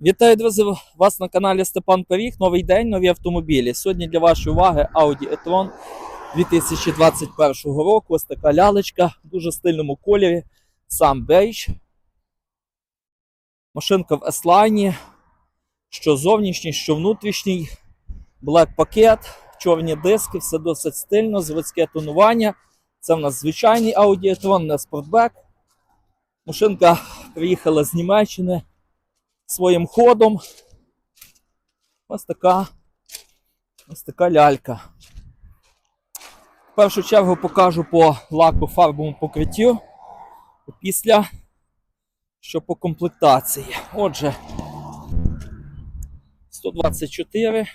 Вітаю, друзі! Вас на каналі Степан Періг. Новий день, нові автомобілі. Сьогодні для вашої уваги Audi e-tron 2021 року. Ось така лялечка в дуже стильному кольорі. Сам бейдж. Машинка в S-Line. Що зовнішній, що внутрішній. Black пакет, чорні диски, все досить стильно, заводське тонування. Це в нас звичайний Audi e-tron, не спортбек. Машинка приїхала з Німеччини своїм ходом. Ось така, ось така лялька. В першу чергу покажу по лаку фарбовому покриттю. Після, що по комплектації. Отже, 124,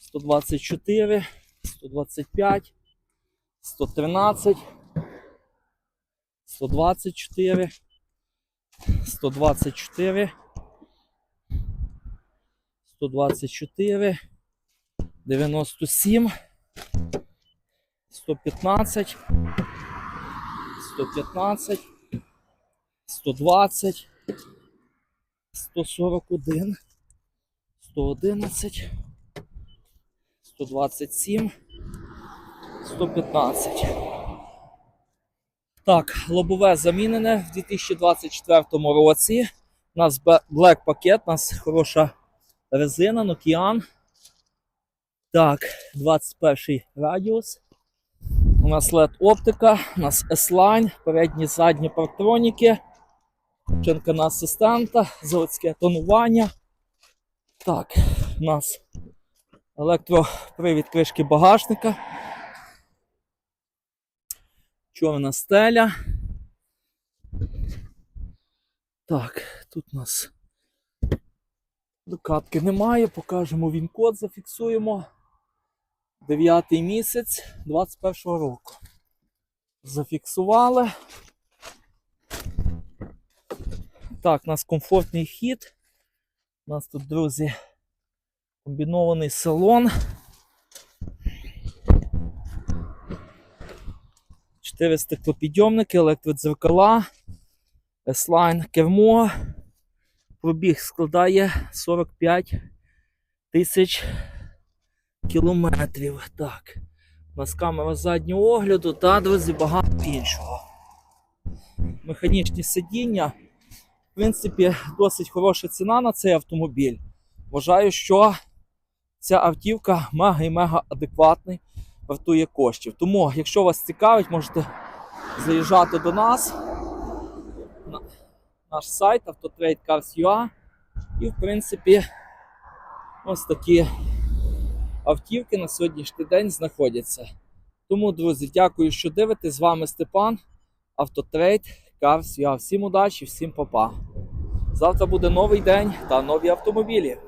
124, 125, 113, 124, 124, 124, 97, 115, 115, 120, 141, 111, 127, 115. Так, лобове замінене в 2024 році. У нас Black пакет, у нас хороша резина, Nokian. Так, 21 радіус. У нас LED оптика, у нас S-Line, передні задні партроніки, чинка на асистента, заводське тонування. Так, у нас електропривід кришки багажника. Чорна стеля. Так, тут у нас докатки немає, покажемо він код, зафіксуємо. Дев'ятий місяць 21 року. Зафіксували. Так, у нас комфортний хід. У нас тут, друзі, комбінований салон. Чотири стеклопідйомники, електродзеркала, S-Line кермо. Пробіг складає 45 тисяч кілометрів. Так. У нас камера заднього огляду та, друзі, багато іншого. Механічні сидіння. В принципі, досить хороша ціна на цей автомобіль. Вважаю, що ця автівка мега і мега адекватний, вартує коштів. Тому, якщо вас цікавить, можете заїжджати до нас на наш сайт autotradecars.ua і, в принципі, ось такі автівки на сьогоднішній день знаходяться. Тому, друзі, дякую, що дивитесь. З вами Степан, Autotrade, Cars.ua. Всім удачі, всім па-па. Завтра буде новий день та нові автомобілі.